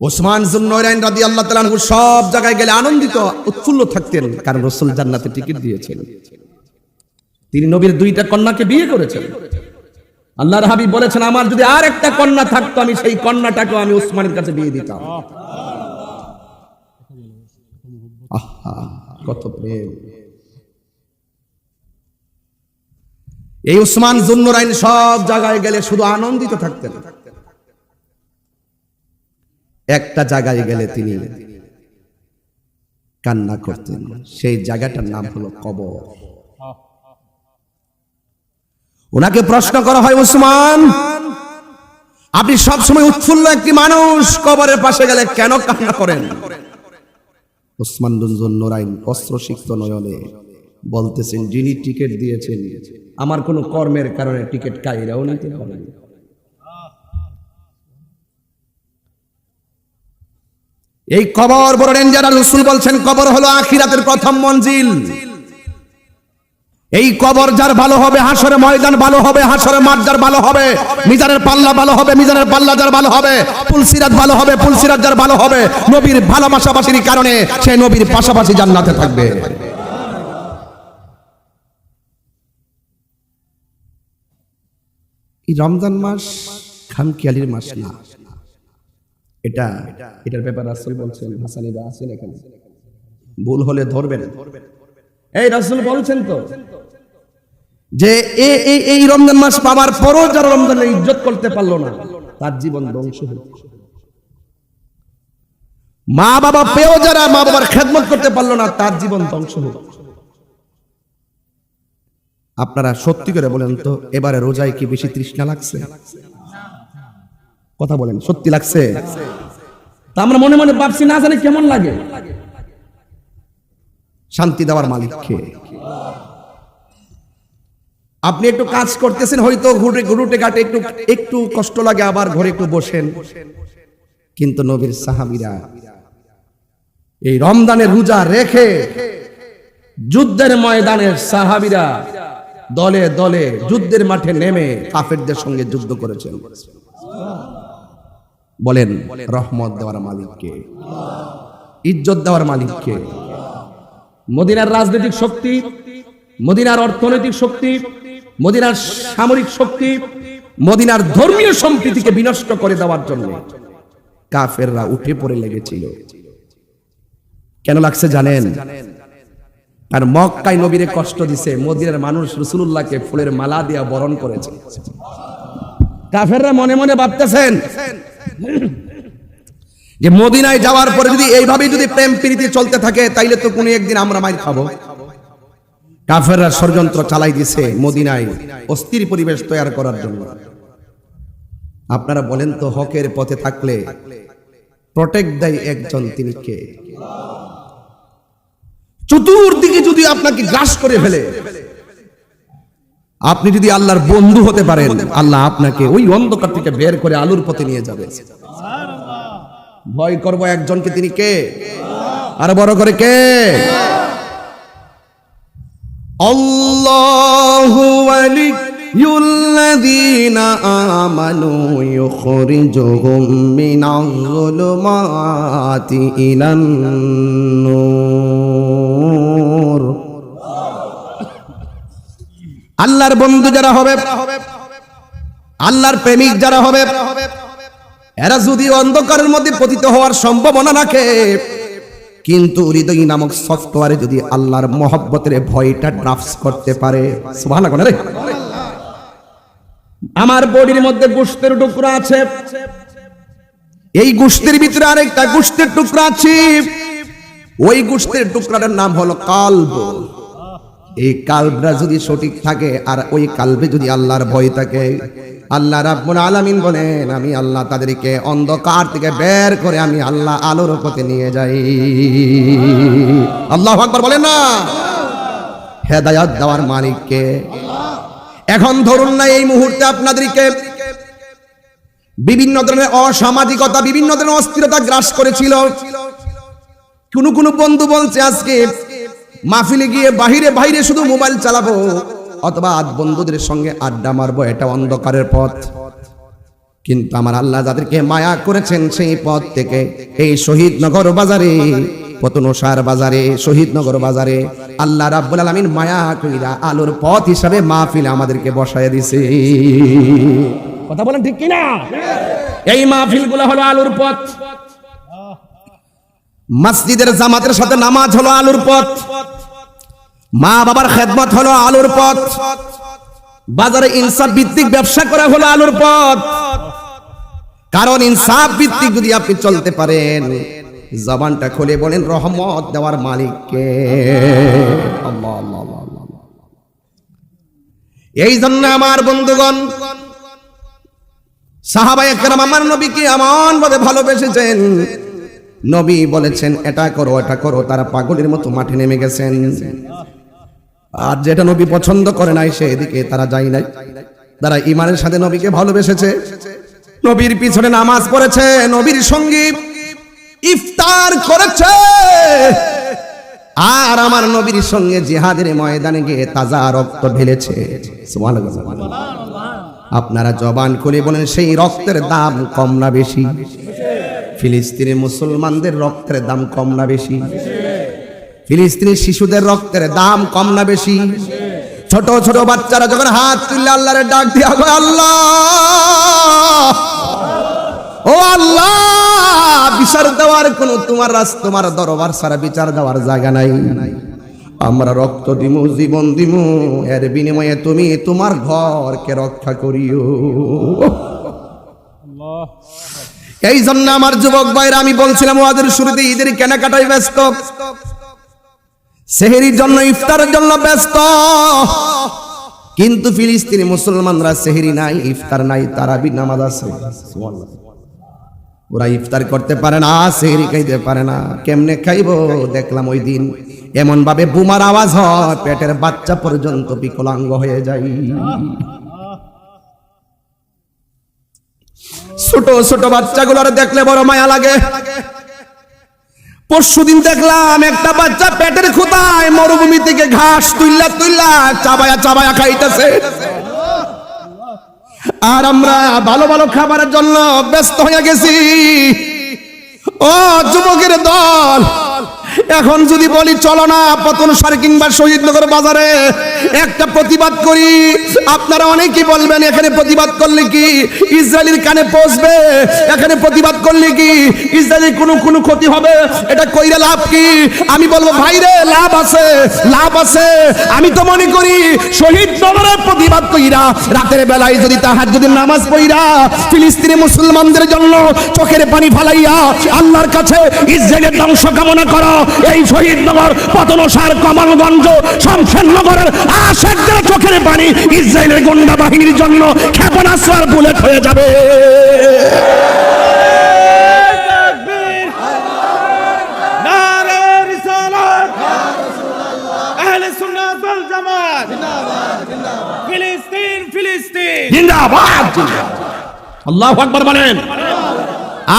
ওসমান জুন্নরাইন রাদি আল্লাহ তালানহু সব জায়গায় গেলে আনন্দিত, উৎফুল্ল থাকতেন কারণ রসুল জান্নাতে টিকিট দিয়েছেন। তিনি নবীর দুইটা কন্যাকে বিয়ে করেছেন। আল্লাহর হাবিব বলেছেন, আমার যদি আর একটা কন্যা থাকতো, আমি সেই কন্যাটাকেও আমি উসমানের কাছে বিয়ে দিতাম। কত প্রেম। এই উসমান জুন্নুরাইন সব জায়গায় গেলে শুধু আনন্দিত থাকতেন। একটা জায়গায় গেলে তিনি কান্না করতেন। সেই জায়গাটার নাম হলো কবর। ওনাকে প্রশ্ন করা হয়, উসমান, আপনি সবসময় উৎফুল্ল একটি মানুষ, কবরের পাশে গেলে কেন কান্না করেন? উসমান দুনজুন নোরাইন অস্ত্রসিক্ত নয়নে বলতেছেন, যিনি টিকিট দিয়েছেন, আমার কোনো কর্মের কারণে টিকিট কাইরাও নিতে পারেন। এই কবর বড় ডেঞ্জারাস রসুল বলছেন, কবর হলো আখিরাতের প্রথম মঞ্জিল। এই কবর যার ভালো হবে হাসরে ময়দান ভালো হবে হাসরে মাঠ যার ভালো হবে, মিজানের পাল্লা ভালো হবে, মিজানের পাল্লা যার ভালো হবে, পুলসিরাত ভালো হবে, পুলসিরাত যার ভালো হবে, নবীর ভালোবাসাবাসির কারণে সে নবীর পাশাপাশি জান্নাতে থাকবে। এই রমজান মাস খামকিয়ালির মাস না। এটা, এটার ব্যাপারে রাসূল বলছেন, হাসানি বা আছেন এখানে। ভুল হলে ধরবেন। এই রাসূল বলছেন তো যে এই রমজান মাস পাওয়ার পরও যারা রমজানের ইজ্জত করতে পারল না, তার জীবন ধ্বংস হল মা বাবা পেয়েও যারা মা বাবার খেদমত করতে পারল না, তার জীবন ধ্বংস হল আপনারা সত্যি করে বলেন তো, এবারে রোজায় কি বেশি তৃষ্ণা লাগছে? কথা বলেন, সত্যি লাগছে? তা আমরা মনে মনে ভাবছি, না জানি কেমন লাগে। শান্তি দেওয়ার মালিককে। আপনি একটু কাজ করতেছেন, হয়তো ঘুরে ঘুরুটে ঘাটে একটু একটু কষ্ট লাগে, আবার ঘরে একটু বসেন। কিন্তু নবীর সাহাবিরা এই রমজানের রোজা রেখে যুদ্ধের ময়দানের সাহাবিরা দলে দলে যুদ্ধের মাঠে নেমে কাফেরদের সঙ্গে যুদ্ধ করেছেন। বলেন, রহমত দেওয়ার মালিককে, ইজ্জত দেওয়ার মালিককে। মদিনার রাজনৈতিক শক্তি, মদিনার অর্থনৈতিক শক্তি, মদিনার সামরিক শক্তি, মদিনার ধর্মীয় সম্প্রীতিকে বিনষ্ট করে দেওয়ার জন্য কাফেররা উঠে পড়ে লেগেছিল। কেন লাগছে জানেন? আর মক্কায় নবীরে কষ্ট দিছে, মদিনার মানুষ রসুল্লাহকে ফুলের মালা দিয়া বরণ করেছে। কাফেররা মনে মনে ভাবতেছেন যে মদিনায় যাওয়ার পরে যদি এইভাবে যদি প্রেম প্রীতি চলতে থাকে, তাইলে তো কোনো একদিন আমরা মাইর খাব। কাফেররা ষড়যন্ত্র চালাই দিছে মদিনায় অস্থির পরিবেশ তৈরি করার জন্য। আপনারা বলেন তো, হকের পথে থাকলে প্রটেক্ট দেয় একজন তিনি কে? চতুর্দিকে যদি আপনাকে গ্রাস করে ফেলে আপনি যদি আল্লাহর বন্ধু হতে পারেন, আল্লাহ আপনাকে ওই অন্ধকার থেকে বের করে আলুর পথে নিয়ে যাবে। ভয় করব একজনকে, তিনি কে? আর বড় করে কে? আল্লাহু আল্লাহর বন্ধু যারা হবে, আল্লাহর প্রেমিক যারা হবে, এরা যদি অন্ধকারের মধ্যে পতিত হওয়ার সম্ভাবনা রাখে, কিন্তু হৃদয় নামক সফটওয়্যারে যদি আল্লাহর মহব্বতের ভয়টা ড্রাফটস করতে পারে রে। আমার বডির মধ্যে গোশতের টুকরা আছে, এই গোশতের ভিতরে আরেকটা গোশতের টুকরা আছে, ওই গোশতের টুকরাটার নাম হলো কালব এই কালবটা যদি সঠিক থাকে আর ওই কালবে যদি আল্লাহর ভয় থাকে, আল্লাহ রাব্বুল আলামিন বলেন, আমি আল্লাহ তাদেরকে অন্ধকার থেকে বের করে আমি আল্লাহ আলোর পথে নিয়ে যাই। আল্লাহ আকবার বলেন না। হেদায়াত দেওয়ার মালিককে। এখন ধরুন না এই মুহূর্তে আপনাদেরকে বিভিন্ন ধরনের অসামাজিকতা, বিভিন্ন ধরনের অস্থিরতা গ্রাস করেছিল। কোন কোন বন্ধু বলছে আজকে মাহফিলে গিয়ে বাহিরে বাইরে শুধু মোবাইল চালাবো, অথবা আজ বন্ধুদের সঙ্গে আড্ডা মারবো, এটা অন্ধকারের পথ। কিন্তু আমার আল্লাহ যাদেরকে মায়া করেছেন সেই পথ থেকে, এই শহীদ নগর বাজারে পতনসার বাজারে শহীদনগর বাজারে, আল্লাহ রাব্বুল আলামিন মায়া কইরা আলোর পথ হিসাবে মাহফিল আমাদেরকে বসায় দিছে। কথা বলেন ঠিক কিনা? এই মাহফিলগুলো হলো আলোর পথ। মসজিদের জামাতের সাথে নামাজ হলো আলোর পথ। মা বাবার খেদমত হলো আলোর পথ। বাজারে ইনসাফ ভিত্তিক ব্যবসা করা হলো আলোর পথ। কারণ ইনসাফ ভিত্তিক যদি আপনি চলতে পারেন, জবানটা খুলে বলেন, রহমত দেওয়ার মালিককে। এই জন্য আমার বন্ধুগণ সাহাবাই আমার নবীকে এমন ভাবে ভালোবেসেছেন নবী বলেছেন, এটা করো এটা করো। তারা পাগলের মতো মাঠে নেমে গেছেন। আর যেটা নবী পছন্দ করে নাই সেদিকে তারা যায় নাই। তারা ইমানের সাথে নবীকে ভালোবেসেছে। নবীর পিছনে নামাজ পড়েছে, নবীর সঙ্গী ইফতার করেছে। আর আমার নবীর সঙ্গে জিহাদের ময়দানে গিয়ে তাজা রক্ত ঢেলেছে। আপনারা জবান করে বলেন, সেই রক্তের দাম কম না বেশি? ফিলিস্তিনের মুসলমানদের রক্তের দাম কম না বেশি? ফিলিস্তিনি শিশুদের রক্তের দাম কম না বেশি? ছোট ছোট বাচ্চারা যখন হাত তুললে আল্লাহরে ডাক দিয়া গো আল্লাহ! ও আল্লাহ, বিচার দেওয়ার কোন তোমার রাস, তোমার দরবার সারা বিচার দেওয়ার জায়গা নাই। আমরা রক্ত দিমু, জীবন দিমু, এর বিনিময়ে তুমি তোমার ঘরকে রক্ষা করিও। এই জন্য আমার যুবক ভাইরা, আমি বলছিলাম ওদের শুরুতে ঈদের কেনাকাটায় ব্যস্ত। সেহেরির জন্য, ইফতারের জন্য ব্যস্ত। কিন্তু ফিলিস্তিনি মুসলমানরা সেহেরি নাই, ইফতার নাই, তারাবি নামাজ আছে। ওরা ইফতার করতে পারে না, সেহেরি খাইতে পারে না। কেমনে খাইবো? দেখলাম ওই দিন এমন ভাবে বুমার আওয়াজ হয়, পেটের বাচ্চা পর্যন্ত বিকলাঙ্গ হয়ে যায়। ছোট ছোট বাচ্চাগুলোর দেখলে বড় মায়া লাগে। পরশুদিন দেখলাম একটা বাচ্চা পেটের খোদায় মরুভূমি থেকে ঘাস তুইলা তুইলা চাবায়া চাবায়া খাইতেছে। আর আমরা ভালো ভালো খাবারের জন্য ব্যস্ত হয়ে গেছি। ও যুবকের দল এখন যদি বলি, চলো না, পতন সার কিংবা শহীদনগর বাজারে, একটা প্রতিবাদ করি। আপনারা অনেকেই বলবেন, এখানে প্রতিবাদ করলে কি ইসরায়েলের কানে পৌঁছবে? এখানে প্রতিবাদ করলে কি ইসরায়েলের কোনো কোনো ক্ষতি হবে? এটা কইরে লাভ কি? আমি বলব ভাইরে লাভ আছে লাভ আছে। আমি তো মনে করি শহীদ নগরের প্রতিবাদ কইরা, রাতের বেলায় যদি তাহার যদি নামাজ পইরা ফিলিস্তিনি মুসলমানদের জন্য চোখের পানি ফালাইয়া, আল্লাহর কাছে ইসরায়েলের ধ্বংস কামনা করো এই শহীদ শহীদনগর পতনসার, কমলগঞ্জ, শমশেরনগরের আশেকদের চোখের পানি ইসরায়েলের গুন্ডা বাহিনীর জন্য ক্ষেপণাস্ত্র বুলেট হয়ে যাবে।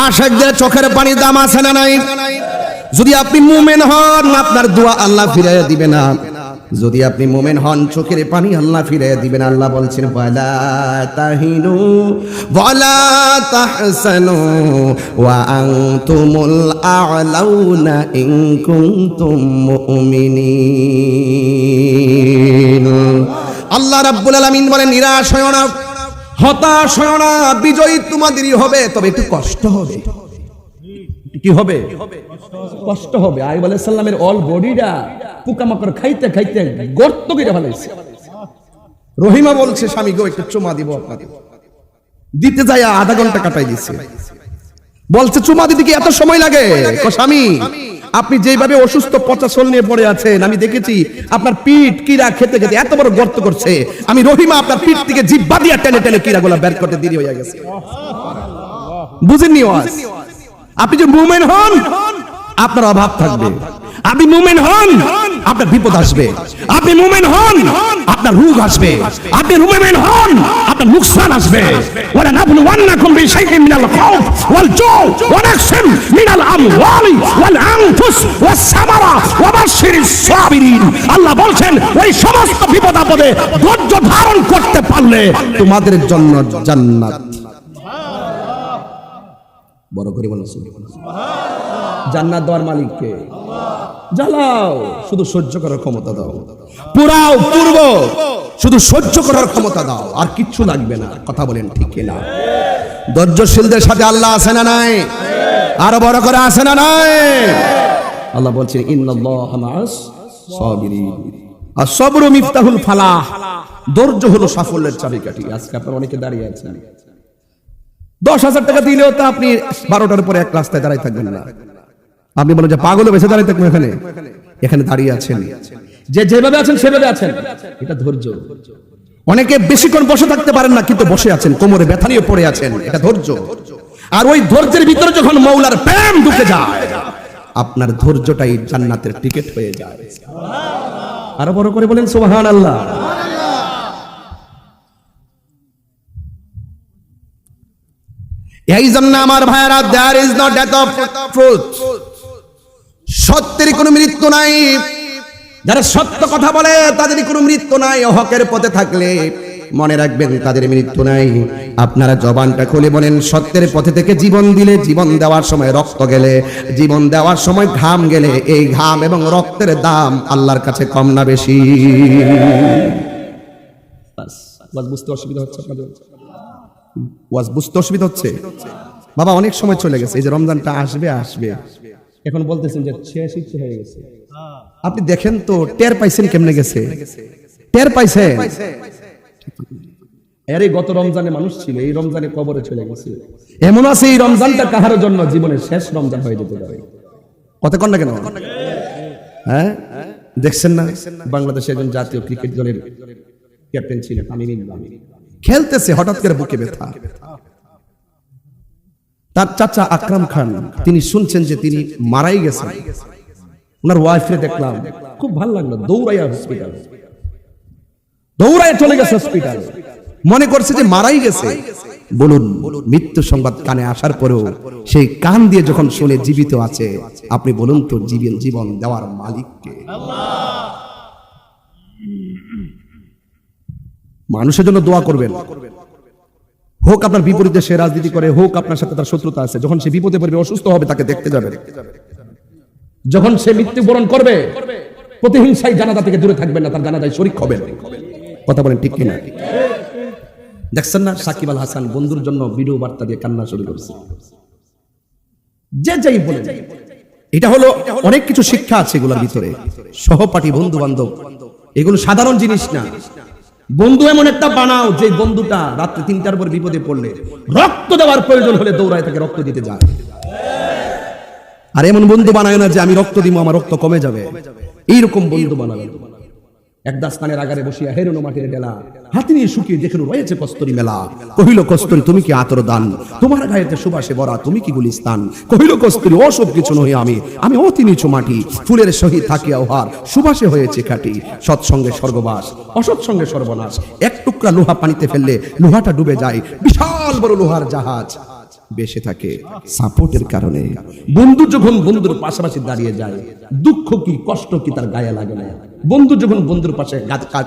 আশেকদের চোখের পানি দাম আছে না নাই? যদি আপনি মুমেন হন, আপনার দোয়া আল্লাহ ফিরাইয়া দিবে না। যদি আপনি মোমেন হন, চোখের পানি আল্লাহ ফিরাইয়া দিবেন আল্লাহ বলছেন, ওয়ালা তাহিনু, ওয়ালা তাহসানু, ওয়া আনতুমুল আ'লাউনা ইন কুনতুম মুমিনিন। আল্লাহ রাব্বুল আলামিন বলেন, নিরাশ হয় না, হতাশ না, বিজয়ী তোমাদেরই হবে, তবে একটু কষ্ট হবে। কি হবে? কষ্ট হবে। আইব আলাইহিস সালামের অল বডিটা পোকামাকড় খাইতে খাইতে গর্ত করে ফেলাইছে। রহিমা বলছে, স্বামী গো, একটু চুমা দিব আপনাকে। দিতে যায় আধা ঘণ্টা কাটাই দিছে। বলছে, চুমা দিতে কি এত সময় লাগে? স্বামী, আপনি যেভাবে অসুস্থ পচা শোল নিয়ে পড়ে আছেন, আমি দেখেছি আপনার পিঠ কিরা খেতে খেতে এত বড় গর্ত করছে। আমি রহিমা আপনার পিঠ থেকে জিব্বা দিয়া টেনে টেনে কিরা গুলা বের করতে দেরি হয়ে গেছে। বুঝেননি ওয়াজ? আপনি যে মুমেন হন, আপনার অভাব থাকবে। আপনি মুমেন হন, আপনার বিপদ আসবে। আপনি মুমেন হন, আপনার রোগ আসবে। আপনি মুমেন হন, আপনার নুকসান আসবে। ওয়ালা নাবলু ওয়ান্নাকুম বিশাইইন মিনাল খাউফ ওয়াল জু ওয়া নাকসিম মিনাল আমওয়ালি ওয়াল আনফুস ওয়াস সামারা ওয়া বাশশিরিস সাবিরিন। আল্লাহ বলছেন, ওই সমস্ত বিপদ আপদে ধৈর্য ধারণ করতে পারলে তোমাদের জন্য জান্নাত। বড় করে বলেন জান্নাত দেওয়ার মালিককে, জ্বালাও, শুধু সহ্য করার ক্ষমতা দাও। পুরাও পূর্ব শুধু সহ্য করার ক্ষমতা দাও। আর কিচ্ছু লাগবে না। কথা বলেন ঠিক না ধৈর্যশীলদের সাথে আল্লাহ আছে না নাই? আর বড় করে আছে না নাই? আল্লাহ বলছেন আর সবর মিফতাহুল ফালাহ। ধৈর্য হলো সাফল্যের চাবিকাঠি। আজকে আপনার অনেকে দাঁড়িয়ে আছেন। দশ হাজার টাকা দিলেও তো আপনি বারোটার পরে এক রাস্তায় দাঁড়াই থাকবেন না। আপনি বলেন যে পাগলও বেঁচে দাঁড়িয়ে থাকবেন এখানে। এখানে দাঁড়িয়ে আছেন। যে যেভাবে আছেন, সেভাবে আছেন। এটা ধৈর্য। অনেকে বেশিক্ষণ বসে থাকতে পারেন না, কিন্তু বসে আছেন। কোমরে ব্যথা নিয়ে পড়ে আছেন। এটা ধৈর্য। আর ওই ধৈর্যের ভিতরে যখন মৌলার প্রেম ঢুকে যায়, আপনার ধৈর্যটাই জান্নাতের টিকিট হয়ে যায়। আরও বড় করে বলেন সুবহান আল্লাহ এই জন্য আমার ভাইয়েরা there is not death of truth সত্যের কোনো মৃত্যু নাই। যারা সত্য কথা বলে তাদের কোনো মৃত্যু নাই। হকের পথে থাকলে মনে রাখবেন, তাদের মৃত্যু নাই। আপনারা জবানটা খুলে বলেন, সত্যের পথে থেকে জীবন দিলে, জীবন দেওয়ার সময় রক্ত গেলে, জীবন দেওয়ার সময় ঘাম গেলে, এই ঘাম এবং রক্তের দাম আল্লাহর কাছে কম না বেশি। বুঝতে অসুবিধা হচ্ছে আপনাদের। ওয়াজ বুঝতে অসুবিধা হচ্ছে। বাবা, অনেক সময় চলে গেছে। এই যে রমজানটা আসবে আসবে। এখন বলতেছেন যে ইচ্ছে হয়ে গেছে। আপনি দেখেন তো, টের পাইছেন কেমনে গেছে? টের পাইছেন? আরে, গত রমজানে মানুষ ছিল, এই রমজানে কবরে চলে গেছে। এমন আছে এই রমজানটা কাহার জন্য? জীবনের শেষ রমজান হয়ে যেতে পারে। কত কন না কেন? হ্যাঁ? দেখছেন না? বাংলাদেশের একজন জাতীয় ক্রিকেট দলের ক্যাপ্টেন ছিলেন আমির ইমরান খেলতেছে, হঠাৎ করে বুকে ব্যথা। তার চাচা আকরাম খান, তিনি শুনছেন যে তিনি মারাই গেছেন। ওনার ওয়াইফে দেখলাম, খুব ভালো লাগল, দৌড়াইয়া হসপিটাল দৌড়াইয়া চলে গেছে হসপিটাল মনে করছে যে মারাই গেছে। বলুন, মৃত্যু সংবাদ কানে আসার পরেও সেই কান দিয়ে যখন শুনে জীবিত আছে, আপনি বলুন তো জীবন জীবন দেওয়ার মালিককে। মানুষের জন্য দোয়া করবেন। হোক আপনার বিপরীতে সে রাজনীতি করে, হোক আপনার সাথে তার শত্রুতা আছে, যখন সে বিপদে পড়বে, অসুস্থ হবে, তাকে দেখতে যাবেন। যখন সে মৃত্যুবরণ করবে, প্রতিহিংসায় জানাজা থেকে দূরে থাকবেন না, তার জানাজায় শরিক হবেন। কথা বলেন ঠিক কিনা? দেখছেন না? সাকিব আল হাসান বন্ধুর জন্য ভিডিও বার্তা দিয়ে কান্না শুরু করেছে। যে যাই বলে এটা হলো অনেক কিছু শিক্ষা আছে এগুলোর ভিতরে। সহপাঠী বন্ধু বান্ধব এগুলো সাধারণ জিনিস না। বন্ধু এমন একটা বানাও যে বন্ধুটা রাত্রে তিনটার পর বিপদে পড়লে রক্ত দেওয়ার প্রয়োজন হলে দৌড়ায় তাকে রক্ত দিতে যায়। আর এমন বন্ধু বানায় না যে আমি রক্ত দিব, আমার রক্ত কমে যাবে। এইরকম বন্ধু বানাবে। এক দাস্তানের আগারে বসিয়া হেরোনো মাটির ডেলা হাতি নিয়ে শুকিয়ে দেখেন রয়েছে কস্তরি মেলা, কহিল, কস্তরি, তুমি কি আতর দান? তোমার গায়েতে সুবাসে ভরা, তুমি কি গুলিস্তান? কহিল, কস্তরি অসব কিছু নহি আমি আমি অতি নিচু মাটি, ফুলের সহিত থাকিয়া ওহার সুবাসে হয়েছে খাটি। সৎসঙ্গে স্বর্গবাস, অসৎসঙ্গে সর্বনাশ। এক টুকরা লোহা পানিতে ফেললে লোহাটা ডুবে যায়, বিশাল বড় লোহার জাহাজ। বেসে থাকে। সাপোর্টের কারণে। বন্ধু যখন বন্ধুর পাশাপাশি দাঁড়িয়ে যায় দুঃখ কি কষ্ট কি তার গায়ে লাগে না? বন্ধু যখন বন্ধুর পাশে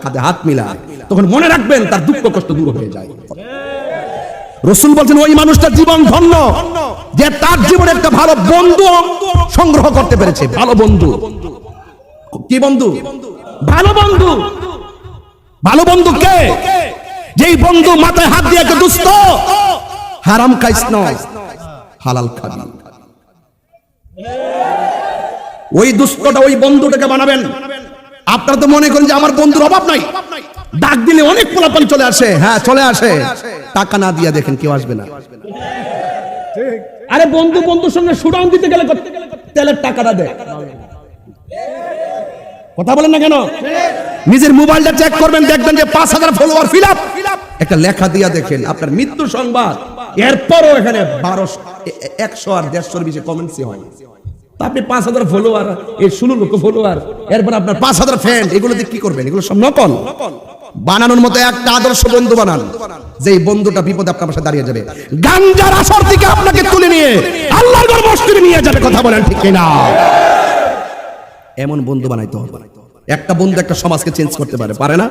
কাঁধে হাত মিলায় তখন মনে রাখবেন তার দুঃখ কষ্ট দূর হয়ে যায়। রসুল বলছেন ওই মানুষটার জীবন ধন্য যে তার জীবনে একটা ভালো বন্ধু সংগ্রহ করতে পেরেছে। ভালো বন্ধু। কি বন্ধু? ভালো বন্ধু। ভালো বন্ধু কে? যেই বন্ধু মাথায় হাত দিয়ে একটা দুস্থ হারাম খাইস হালাল খাবি। ওই দুষ্টটা ওই বন্ধুটাকে বানাবেন। আপনারা তো মনে করেন যে আমার বন্ধুর অভাব নাই। ডাক দিলে অনেক পোলাপান চলে আসে। হ্যাঁ চলে আসে। টাকা না দিয়া দেখেন কেউ আসবে না। আরে বন্ধু, বন্ধুর সঙ্গে সুডাউন দিতে গেলে তেলের টাকাটা দেয়। কথা বলেন না কেন? নিজের মোবাইলটা চেক করবেন, দেখবেন যে পাঁচ হাজার ফলোয়ার ফিল আপ একটা লেখা দিয়া দেখেন, আপনার মৃত্যু সংবাদ। এরপরও এখানে বারোশো একশো আর দেড়শোর বেশি কমেন্টসই হয়। আপনি পাঁচ হাজার ফলোয়ার এই ষোলো ফলোয়ার এরপর আপনার পাঁচ হাজার ফ্যান এগুলো দিয়ে কি করবেন? এগুলো সব নকল। বানানোর মতো একটা আদর্শ বন্ধু বানান যে বন্ধুটা বিপদে আপনার পাশে দাঁড়িয়ে যাবে। গাঞ্জার আসর থেকে আপনাকে তুলে নিয়ে আল্লাহর ঘর নিয়ে যাবে, কথা বলেন ঠিক কিনা? এমন বন্ধু বানাইতে হবে। একটা বন্ধু একটা সমাজকে চেঞ্জ করতে পারে পারে না?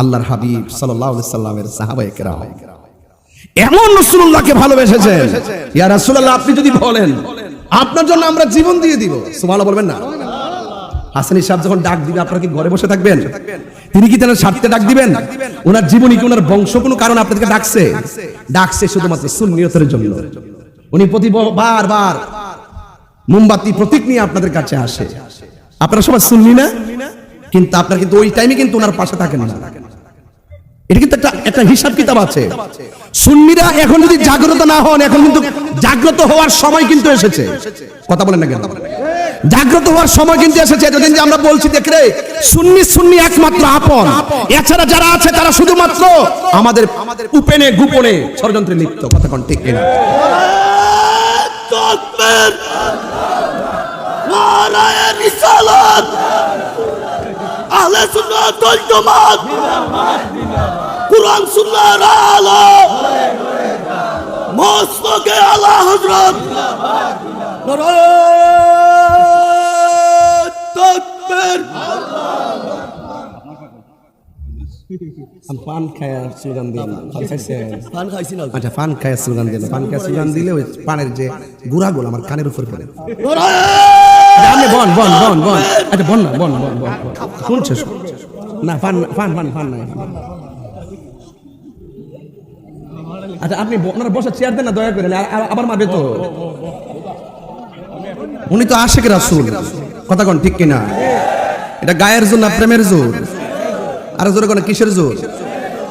আল্লাহর হাবিব সাল্লাল্লাহু সাল্লামের সাহাবায়ে কেরাম এমন রসুল্লাহকে ভালোবেসেছেন। ইয়া রাসূলুল্লাহ, আপনি যদি বলেন, আপনার জন্য আমরা জীবন দিয়ে দিব। সুবহানাল্লাহ বলবেন না। হাসানি সাহেব যখন ডাক দিবে, আপনারা কি ঘরে বসে থাকবেন? তিনি কি তার স্বার্থে ডাক দিবেন? ওনার জীবনী কি, ওনার বংশ কোনো কারণ আপনাদেরকে ডাকছে? ডাকছে শুধুমাত্র সুন্নিয়তের জন্য। উনি প্রতি বার বার মোমবাতি, প্রতীক নিয়ে আপনাদের কাছে আসে। আপনারা সবাই শুনলি না? কিন্তু আপনার কিন্তু ওই টাইমে কিন্তু ওনার পাশে থাকেন না। এটা কিন্তু একটা একটা হিসাব কিতাব আছে। সুন্নিরা এখন যদি জাগ্রত না হন, এখন কিন্তু জাগ্রত হওয়ার সময় কিন্তু এসেছে। কথা বলেন না কেন? জাগ্রত হওয়ার সময় কিন্তু এসেছে। এতদিন যে আমরা বলছি, দেখ রে, সুন্নি সুন্নি একমাত্র আপন। এছাড়া যারা আছে, তারা শুধুমাত্র আমাদের উপেনে, গোপনে ষড়যন্ত্রে লিপ্ত। কথা কোন ঠিক কিনা? রিসালাত আহলে সুন্নাত ওয়াল জামাত। কুরআন সুন্নাহর আলো। মস্তকে আলা তকবীর। পান খায়া স্লোগান দিয়ে পান খাইছেন পান খাইছি না। আচ্ছা পান খায়া স্লোগান দিলে পান খায়া স্লোগান দিলে ওই পানের যে গুড়াগুলো আমার কানের উপর পড়ে। নারায়ে আচ্ছা, আপনি বন বন বন বন। আচ্ছা বন না বন বন বন বন। শুনছে। না নাই। আচ্ছা আপনি ওনারা বসে চেয়ার দেন না, দয়া করে আবার মারবে তো। উনি তো আশেক রাসুল। কথা কোন ঠিক কিনা? এটা গায়ের জোর না প্রেমের জোর? আর জোরে কোন, কিসের জোর?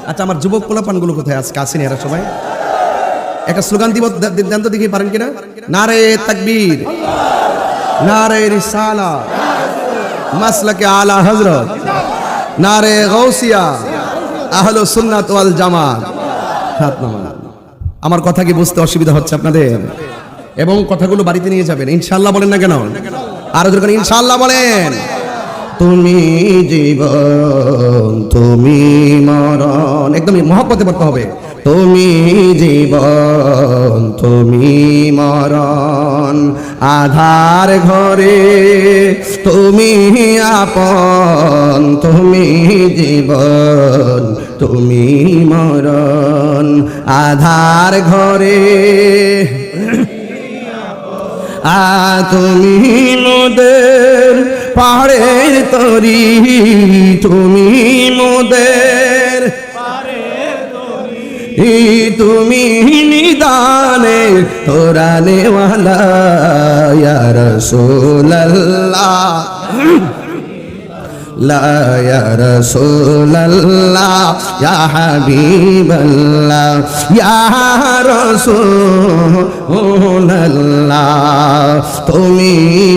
আচ্ছা আমার যুবক পোলাপানগুলো কোথায় আজকে? আসেনি এরা সবাই? একটা স্লোগান দিব দেন তো দেখি, পারেন কিনা? নারে তাকবীর, নারে রিসালা, মাসলাকে আলা হজরত নারে গৌসিয়া আহলো সুন্নাত ওয়াল জামাত। হাত। আমার কথা কি বুঝতে অসুবিধা হচ্ছে আপনাদের। এবং কথাগুলো বাড়িতে নিয়ে যাবেন। ইনশাল্লাহ বলেন না কেন? আর যখন ইনশাল্লাহ বলেন। তুমি জীবন, তুমি মরণ, একদমই মহব্বতে পড়তে হবে। তুমি জীবন, তুমি মরণ, আধার ঘরে তুমি আপন, তুমি জীবন তুমি মরণ আধার ঘরে। আ, তুমি মোদের পাহাড়ের তরি, তুমি মোদের তুমি নিদানে তোরা নেওয়ালা রাসূলুল্লাহ। لا يا رسول الله يا حبيب الله يا رسول الله তুমি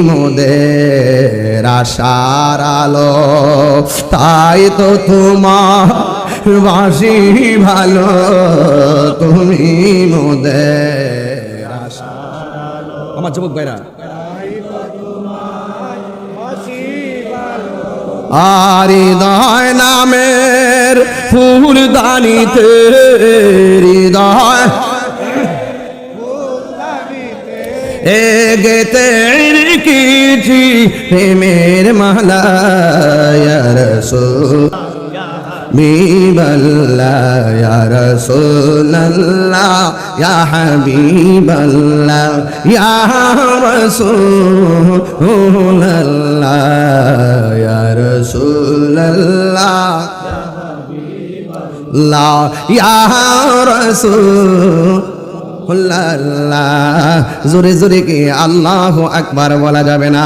মোদের আশার আলো তাই তো তোমার বাসি ভালো তুমি মোদের আশার আলো আমার যুবক ভাইরা আর হৃদয় নামের ফুল দানিতে হৃদয় এ গেতে রেখেছি প্রেমের মালায় ইয়া হাবিবাল্লাহ, ইয়া রাসূলুল্লাহ, ইয়া হাবিবাল্লাহ, ইয়া রাসূলুল্লাহ ইয়া রাসূলুল্লাহ লা ইয়া রাসূল জোরে জোরে কে আল্লাহ আকবার বলা যাবে না।